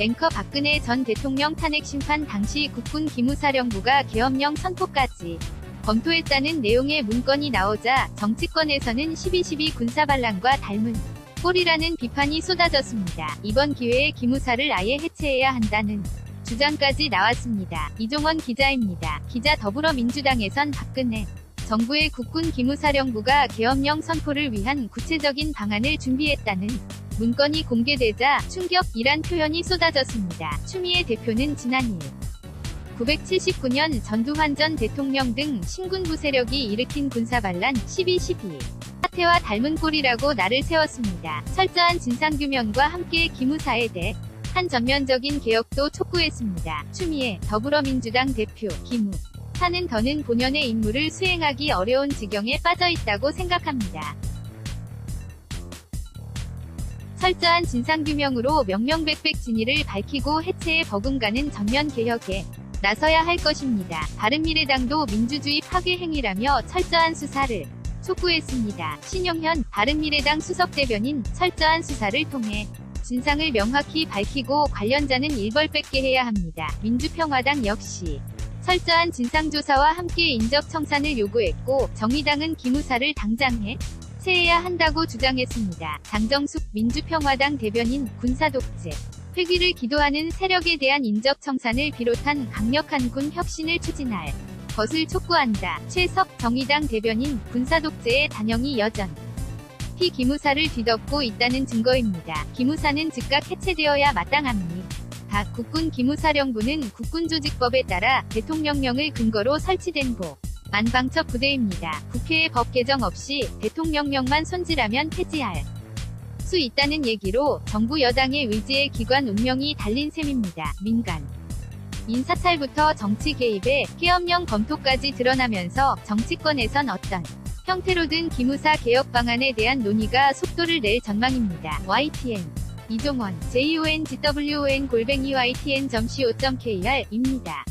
앵커 박근혜 전 대통령 탄핵 심판 당시 국군 기무사령부가 계엄령 선포까지 검토했다는 내용의 문건이 나오자 정치권에서는 12.12 군사반란과 닮은 꼴이라는 비판이 쏟아졌습니다. 이번 기회에 기무사를 아예 해체해야 한다는 주장까지 나왔습니다. 이종원 기자입니다. 기자 더불어민주당에선 박근혜 정부의 국군 기무사령부가 계엄령 선포를 위한 구체적인 방안을 준비했다는 문건이 공개되자 충격이란 표현이 쏟아졌습니다. 추미애 대표는 지난일 979년 전두환 전 대통령 등 신군부 세력이 일으킨 군사반란 12.12 사태와 닮은 꼴이라고 나를 세웠습니다. 철저한 진상규명과 함께 기무사에 대해 한 전면적인 개혁도 촉구했습니다. 추미애 더불어민주당 대표 기무 사는 더는 본연의 임무를 수행하기 어려운 지경에 빠져 있다고 생각합니다. 철저한 진상규명으로 명명백백 진위를 밝히고 해체에 버금가는 전면 개혁에 나서야 할 것입니다. 바른미래당도 민주주의 파괴 행위라며 철저한 수사를 촉구했습니다. 신용현 바른미래당 수석대변인 철저한 수사를 통해 진상을 명확히 밝히고 관련자는 일벌백계 해야 합니다. 민주평화당 역시 철저한 진상조사와 함께 인적 청산을 요구했고 정의당은 기무사를 당장 해 체해야 한다고 주장했습니다. 장정숙 민주평화당 대변인 군사독재 회귀를 기도하는 세력에 대한 인적 청산을 비롯한 강력한 군 혁신을 추진할 것을 촉구한다. 최석 정의당 대변인 군사독재의 단영이 여전 피 기무사를 뒤덮고 있다는 증거입니다. 기무사는 즉각 해체되어야 마땅합니다. 각 국군 기무사령부는 국군조직법에 따라 대통령령을 근거로 설치된 보 만방첩 부대입니다. 국회의 법 개정 없이 대통령령만 손질하면 폐지할 수 있다는 얘기로 정부 여당의 의지에 기관 운명이 달린 셈입니다. 민간 인사찰부터 정치 개입에 계엄령 검토까지 드러나면서 정치권에선 어떤 형태로든 기무사 개혁 방안에 대한 논의가 속도를 낼 전망입니다. YTN 이종원 JONGWON 골뱅이 YTN.co.kr 입니다.